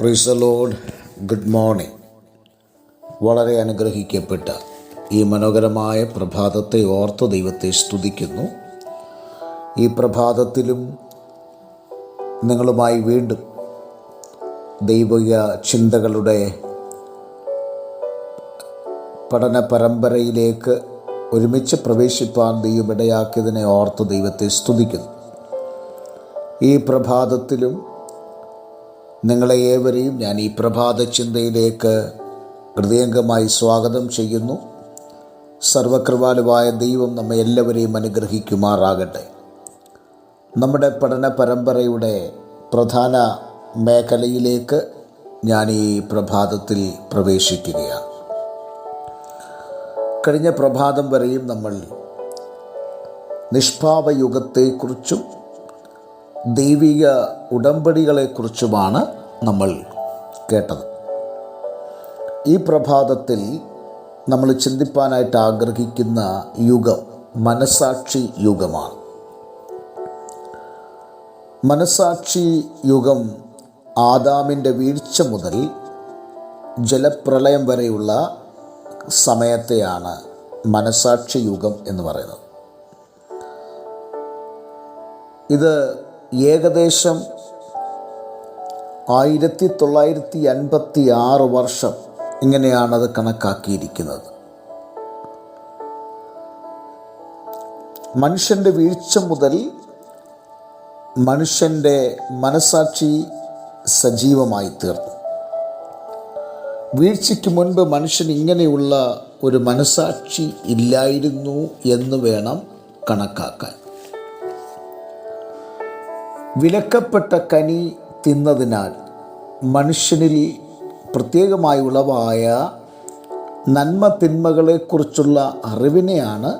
Price load good morning വളരെ അനുഗ്രഹിക്കപ്പെട്ട ഈ മനോഹരമായ പ്രഭാതത്തെ ഓർത്ത് ദൈവത്തെ സ്തുതിക്കുന്നു. ഈ പ്രഭാതത്തിലും നിങ്ങളുമായി വീണ്ടും ദൈവിക ചിന്തകളുടെ പഠന പരമ്പരയിലേക്ക് ഒരുമിച്ച് പ്രവേശിപ്പാൻ ദൈവം ഇടയാക്കിയതിനെ ഓർത്ത് ദൈവത്തെ സ്തുതിക്കുന്നു. ഈ പ്രഭാതത്തിലും നിങ്ങളെ ഏവരെയും ഞാൻ ഈ പ്രഭാത ചിന്തയിലേക്ക് ഹൃദയംഗമായി സ്വാഗതം ചെയ്യുന്നു. സർവകൃപാലുവായ ദൈവം നമ്മെ എല്ലാവരെയും അനുഗ്രഹിക്കുമാറാകട്ടെ. നമ്മുടെ പഠന പരമ്പരയുടെ പ്രധാന മേഖലയിലേക്ക് ഞാൻ ഈ പ്രഭാതത്തിൽ പ്രവേശിക്കുകയാണ്. കഴിഞ്ഞ പ്രഭാതം വരെയും നമ്മൾ നിഷ്പാപയുഗത്തെക്കുറിച്ചും ദൈവിക ഉടമ്പടികളെക്കുറിച്ചുമാണ് നമ്മൾ കേട്ടത്. ഈ പ്രഭാതത്തിൽ നമ്മൾ ചിന്തിപ്പാനായിട്ട് ആഗ്രഹിക്കുന്ന യുഗം മനസാക്ഷി യുഗമാണ്. മനസാക്ഷി യുഗം ആദാമിന്റെ വീഴ്ച മുതൽ ജലപ്രളയം വരെയുള്ള സമയത്തെയാണ് മനസാക്ഷി യുഗം എന്ന് പറയുന്നത്. ഇത് ഏകദേശം ആയിരത്തി തൊള്ളായിരത്തി അൻപത്തി ആറ് വർഷം ഇങ്ങനെയാണത് കണക്കാക്കിയിരിക്കുന്നത്. മനുഷ്യന്റെ വീഴ്ച മുതൽ മനുഷ്യന്റെ മനസാക്ഷി സജീവമായി തീർന്നു. വീഴ്ചയ്ക്ക് മുൻപ് മനുഷ്യൻ ഇങ്ങനെയുള്ള ഒരു മനസാക്ഷി ഇല്ലായിരുന്നു എന്ന് വേണം കണക്കാക്കാൻ. വിലക്കപ്പെട്ട കനി തിന്നതിനാൽ മനുഷ്യനിൽ പ്രത്യേകമായി ഉളവായ നന്മ തിന്മകളെക്കുറിച്ചുള്ള അറിവിനെയാണ്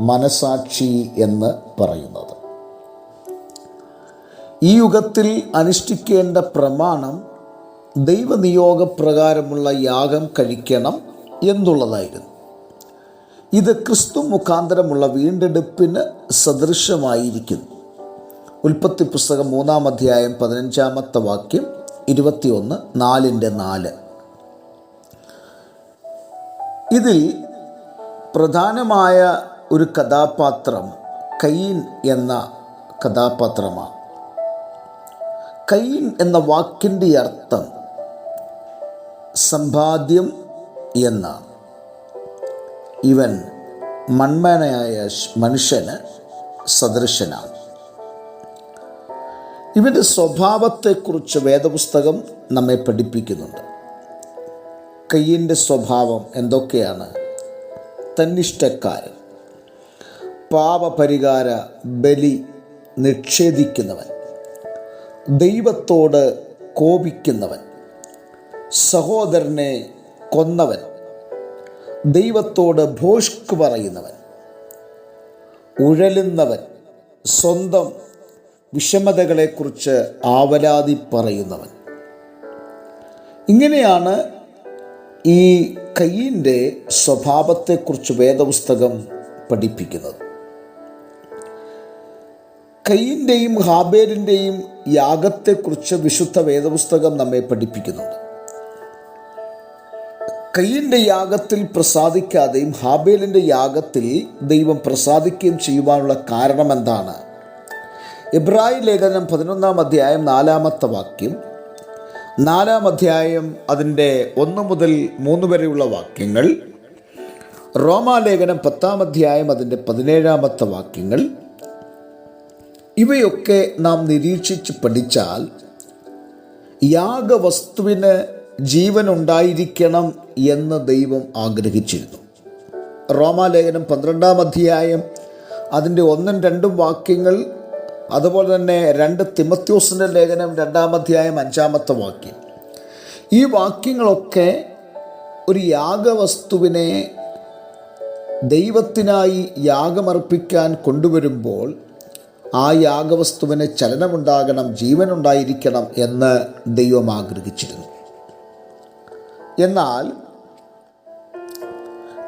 മനസാക്ഷി എന്ന് പറയുന്നത്. ഈ യുഗത്തിൽ അനുഷ്ഠിക്കേണ്ട പ്രമാണം ദൈവനിയോഗപ്രകാരമുള്ള യാഗം കഴിക്കണം എന്നുള്ളതായിരുന്നു. ഇത് ക്രിസ്തു മുഖാന്തരമുള്ള വീണ്ടെടുപ്പിന് സദൃശമായിരിക്കുന്നു ഉൽപ്പത്തി പുസ്തകം മൂന്നാം അധ്യായം പതിനഞ്ചാമത്തെ വാക്യം ഇരുപത്തിയൊന്ന് നാലിന്റെ നാല്. ഇതിൽ പ്രധാനമായ ഒരു കഥാപാത്രം കയ്യൻ എന്ന കഥാപാത്രമാണ് കയ്യൻ എന്ന വാക്കിന്റെ അർത്ഥം സമ്പാദ്യം എന്നാണ്. ഇവൻ മൺമനയായ മനുഷ്യന് സദൃശനാണ്. ഇവന്റെ സ്വഭാവത്തെക്കുറിച്ച് വേദപുസ്തകം നമ്മെ പഠിപ്പിക്കുന്നുണ്ട്. കയ്യന്റെ സ്വഭാവം എന്തൊക്കെയാണ്? തന്നിഷ്ടക്കാരൻ. പാപപരിഹാര ബലി നിക്ഷേധിക്കുന്നവൻ ദൈവത്തോട് കോപിക്കുന്നവൻ. സഹോദരനെ കൊന്നവൻ. ദൈവത്തോട് ഭോഷ്ക് പറയുന്നവൻ. ഉഴലുന്നവൻ. സ്വന്തം വിഷമതകളെക്കുറിച്ച് ആവലാതി പറയുന്നവൻ. ഇങ്ങനെയാണ് ഈ കയ്യിന്റെ സ്വഭാവത്തെക്കുറിച്ച് വേദപുസ്തകം പഠിപ്പിക്കുന്നത്. കയ്യിന്റെയും ഹാബേലിന്റെയും യാഗത്തെക്കുറിച്ച് വിശുദ്ധ വേദപുസ്തകം നമ്മെ പഠിപ്പിക്കുന്നുണ്ട്. കയ്യിന്റെ യാഗത്തിൽ പ്രസാദിക്കാതെയും ഹാബേലിന്റെ യാഗത്തിൽ ദൈവം പ്രസാദിക്കുകയും ചെയ്യുവാനുള്ള കാരണം എന്താണ് ഇബ്രാഹിം ലേഖനം പതിനൊന്നാം അധ്യായം നാലാമത്തെ വാക്യം. നാലാം അധ്യായം അതിന്റെ ഒന്ന് മുതൽ മൂന്ന് വരെയുള്ള വാക്യങ്ങൾ. റോമാലേഖനം പത്താം അധ്യായം അതിന്റെ പതിനേഴാമത്തെ വാക്യങ്ങൾ. ഇവയൊക്കെ നാം നിരീക്ഷിച്ച് പഠിച്ചാൽ യാഗവസ്തുവിന് ജീവനുണ്ടായിരിക്കണം എന്ന് ദൈവം ആഗ്രഹിച്ചിരുന്നു. റോമാലേഖനം പന്ത്രണ്ടാം അധ്യായം അതിന്റെ ഒന്നും രണ്ടും വാക്യങ്ങൾ അതുപോലെ തന്നെ രണ്ട് തിമത്യോസിന്റെ ലേഖനം രണ്ടാമധ്യായം അഞ്ചാമത്തെ വാക്യം. ഈ വാക്യങ്ങളൊക്കെ ഒരു യാഗവസ്തുവിനെ ദൈവത്തിനായി യാഗമർപ്പിക്കാൻ കൊണ്ടുവരുമ്പോൾ ആ യാഗവസ്തുവിന് ചലനമുണ്ടാകണം ജീവനുണ്ടായിരിക്കണം എന്ന് ദൈവം ആഗ്രഹിച്ചിരുന്നു. എന്നാൽ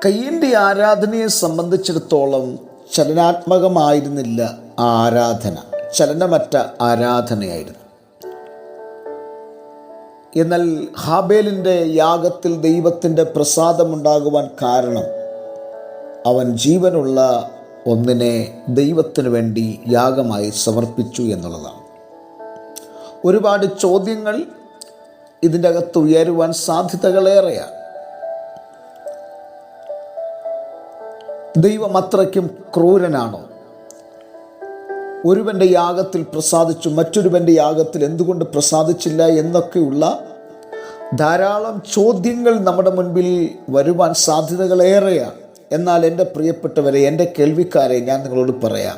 കയ്യന്റെ ആരാധനയെ സംബന്ധിച്ചിടത്തോളം ചലനാത്മകമായിരുന്നില്ല ആരാധന. ചലനമറ്റ ആരാധനയായിരുന്നു. എന്നാൽ ഹാബേലിന്റെ യാഗത്തിൽ ദൈവത്തിന്റെ പ്രസാദമുണ്ടാകുവാൻ കാരണം അവൻ ജീവനുള്ള ഒന്നിനെ ദൈവത്തിനു വേണ്ടി യാഗമായി സമർപ്പിച്ചു എന്നുള്ളതാണ്. ഒരുപാട് ചോദ്യങ്ങൾ ഇതിന്റെ അകത്ത് ഉയരുവാൻ സാധ്യതകളേറെയാണ്. ദൈവം അത്രയ്ക്കും ക്രൂരനാണോ? ഒരുവന്റെ യാഗത്തിൽ പ്രസാദിച്ചു മറ്റൊരുവന്റെ യാഗത്തിൽ എന്തുകൊണ്ട് പ്രസാദിച്ചില്ല എന്നൊക്കെയുള്ള ധാരാളം ചോദ്യങ്ങൾ നമ്മുടെ മുൻപിൽ വരുവാൻ സാധ്യതകളേറെയാണ് എന്നാൽ എന്റെ പ്രിയപ്പെട്ടവരെ എന്റെ കേൾവിക്കാരെ ഞാൻ നിങ്ങളോട് പറയാം.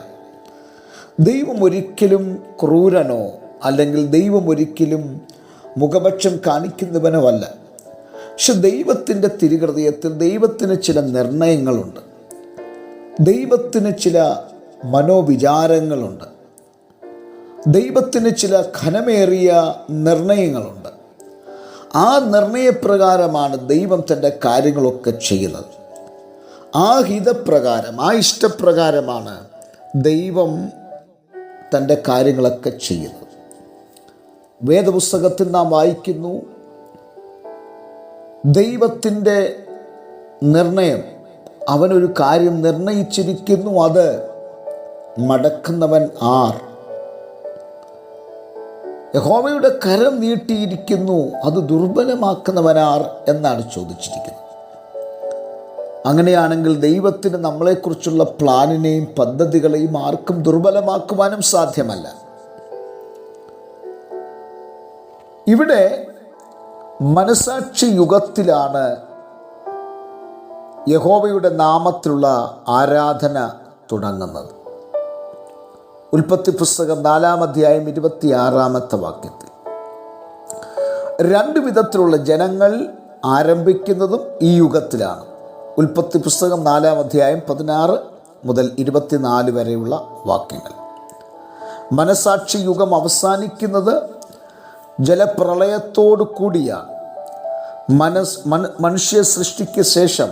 ദൈവം ഒരിക്കലും ക്രൂരനോ അല്ലെങ്കിൽ ദൈവം ഒരിക്കലും മുഖപക്ഷം കാണിക്കുന്നവനോ അല്ല. പക്ഷെ ദൈവത്തിന്റെ തിരുഹൃദയത്തിൽ ദൈവത്തിന് ചില നിർണയങ്ങളുണ്ട്. ദൈവത്തിന് ചില മനോവിചാരങ്ങളുണ്ട്. ദൈവത്തിന് ചില ഘനമേറിയ നിർണയങ്ങളുണ്ട്. ആ നിർണയപ്രകാരമാണ് ദൈവം തന്റെ കാര്യങ്ങളൊക്കെ ചെയ്യുന്നത്. ആ ഹിതപ്രകാരം ആ ഇഷ്ടപ്രകാരമാണ് ദൈവം തന്റെ കാര്യങ്ങളൊക്കെ ചെയ്യുന്നത്. വേദപുസ്തകത്തിൽ നാം വായിക്കുന്നു ദൈവത്തിന്റെ നിർണയം അവനൊരു കാര്യം നിർണയിച്ചിരിക്കുന്നു അത് മടക്കുന്നവൻ ആർ? യഹോവയുടെ കരം നീട്ടിയിരിക്കുന്നു അത് ദുർബലമാക്കുന്നവനാർ എന്നാണ് ചോദിച്ചിരിക്കുന്നത്. അങ്ങനെയാണെങ്കിൽ ദൈവത്തിന് നമ്മളെക്കുറിച്ചുള്ള പ്ലാനിനെയും പദ്ധതികളെയും ആർക്കും ദുർബലമാക്കുവാനും സാധ്യമല്ല. ഇവിടെ മനസാക്ഷി യുഗത്തിലാണ് യഹോവയുടെ നാമത്തിലുള്ള ആരാധന തുടങ്ങുന്നത്. ഉൽപ്പത്തി പുസ്തകം നാലാം അധ്യായം ഇരുപത്തിയാറാമത്തെ വാക്യത്തിൽ. രണ്ട് വിധത്തിലുള്ള ജനങ്ങൾ ആരംഭിക്കുന്നതും ഈ യുഗത്തിലാണ്. ഉൽപ്പത്തി പുസ്തകം നാലാം അധ്യായം പതിനാറ് മുതൽ ഇരുപത്തിനാല് വരെയുള്ള വാക്യങ്ങൾ. മനസാക്ഷി യുഗം അവസാനിക്കുന്നത് ജലപ്രളയത്തോടു കൂടിയ മനസ് മന മനുഷ്യ സൃഷ്ടിക്ക് ശേഷം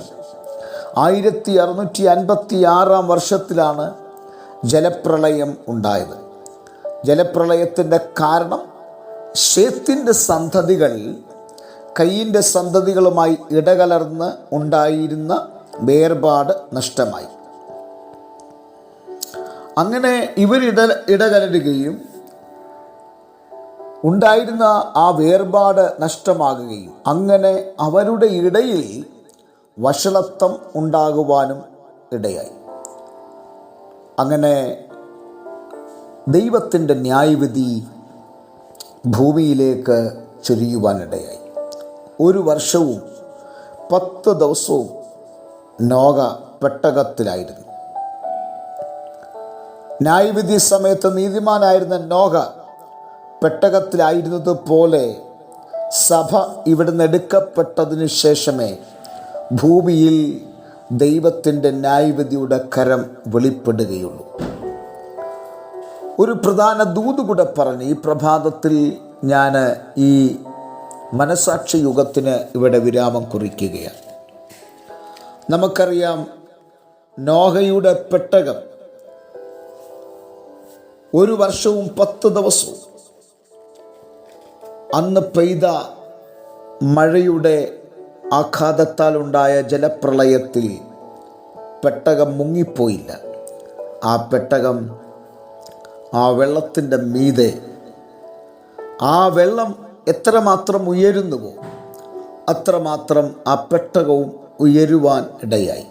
ആയിരത്തി അറുന്നൂറ്റി അൻപത്തി ആറാം വർഷത്തിലാണ് ജലപ്രളയം ഉണ്ടായത്. ജലപ്രളയത്തിന്റെ കാരണം ഷേത്തിന്റെ സന്തതികൾ കയ്യിന്റെ സന്തതികളുമായി ഇടകലർന്ന് ഉണ്ടായിരുന്ന വേർപാട് നഷ്ടമായി. അങ്ങനെ ഇവരിട ഇടകലരുകയും ഉണ്ടായിരുന്ന ആ വേർപാട് നഷ്ടമാകുകയും അങ്ങനെ അവരുടെ ഇടയിൽ വഷളത്വം ഉണ്ടാകുവാനും ഇടയായി. അങ്ങനെ ദൈവത്തിന്റെ ന്യായവിധി ഭൂമിയിലേക്ക് ചൊരിയുവാനിടയായി. ഒരു വർഷവും പത്ത് ദിവസവും നോഗ പെട്ടകത്തിലായിരുന്നു. ന്യായവിധി സമയത്ത് നീതിമാനായിരുന്ന നോഗ പെട്ടകത്തിലായിരുന്നത് പോലെ സഭ ഇവിടുന്ന് എടുക്കപ്പെട്ടതിന് ശേഷമേ ഭൂമിയിൽ ദൈവത്തിന്റെ ന്യായവിധിയുടെ കരം വെളിപ്പെടുകയുള്ളൂ. ഒരു പ്രധാന ദൂത് കൂടെ പറഞ്ഞ് ഈ പ്രഭാതത്തിൽ ഞാൻ ഈ മനസാക്ഷി യുഗത്തിന് ഇവിടെ വിരാമം കുറിക്കുകയാണ്. നമുക്കറിയാം നോഹയുടെ പെട്ടകം ഒരു വർഷവും പത്ത് ദിവസവും അന്ന് പെയ്ത മഴയുടെ ആഘാതത്താൽ ഉണ്ടായ ജലപ്രളയത്തിൽ പെട്ടകം മുങ്ങിപ്പോയില്ല. ആ പെട്ടകം ആ വെള്ളത്തിന്റെ മീതെ ആ വെള്ളം എത്രമാത്രം ഉയരുന്നുവോ അത്രമാത്രം ആ പെട്ടകവും ഉയരുവാൻ ഇടയായി.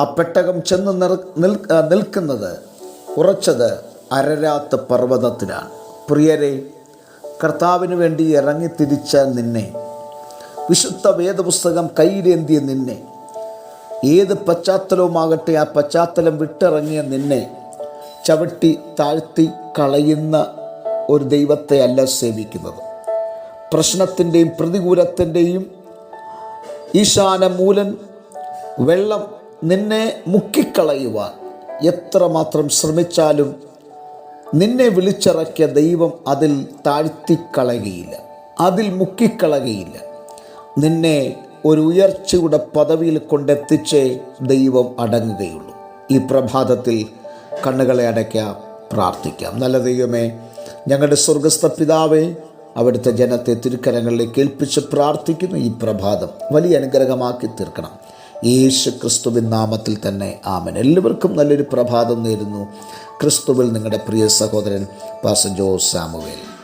ആ പെട്ടകം ചെന്ന് നിൽക്കുന്നത് ഉറച്ചത് അരരാത്ത് പർവതത്തിലാണ്. പ്രിയരെ കർത്താവിന് വേണ്ടി ഇറങ്ങി തിരിച്ച നിന്നെ വിശുദ്ധ വേദപുസ്തകം കയ്യിലേന്തിയ നിന്നെ. ഏത് പശ്ചാത്തലവുമാകട്ടെ ആ പശ്ചാത്തലം വിട്ടിറങ്ങിയ നിന്നെ ചവിട്ടി താഴ്ത്തി കളയുന്ന ഒരു ദൈവത്തെ അല്ല സേവിക്കുന്നത്. പ്രശ്നത്തിന്റെയും പ്രതികൂലത്തിന്റെയും ഈശാന മൂലൻ വെള്ളം നിന്നെ മുക്കിക്കളയുവാൻ എത്രമാത്രം ശ്രമിച്ചാലും നിന്നെ വിളിച്ചിറക്കിയ ദൈവം അതിൽ താഴ്ത്തിക്കളയുകയില്ല. അതിൽ മുക്കിക്കളയുകയില്ല. നിന്നെ ഒരു ഉയർച്ചയുടെ പദവിയിൽ കൊണ്ടെത്തിച്ചേ ദൈവം അടങ്ങുകയുള്ളൂ. ഈ പ്രഭാതത്തിൽ കണ്ണുകളെ അടയ്ക്കാം പ്രാർത്ഥിക്കാം. നല്ല ദൈവമേ ഞങ്ങളുടെ സ്വർഗസ്ഥ പിതാവേ അവിടുത്തെ ജനത്തെ തിരുക്കരങ്ങളിലേക്ക് ഏൽപ്പിച്ച് പ്രാർത്ഥിക്കുന്നു ഈ പ്രഭാതം. വലിയ അനുഗ്രഹമാക്കി തീർക്കണം. യേശു ക്രിസ്തുവിൻ നാമത്തിൽ തന്നെ ആമൻ. എല്ലാവർക്കും നല്ലൊരു പ്രഭാതം നേരുന്നു. ക്രിസ്തുവിൽ നിങ്ങളുടെ പ്രിയ സഹോദരൻ പാസ ജോസ് സാമുവേൽ.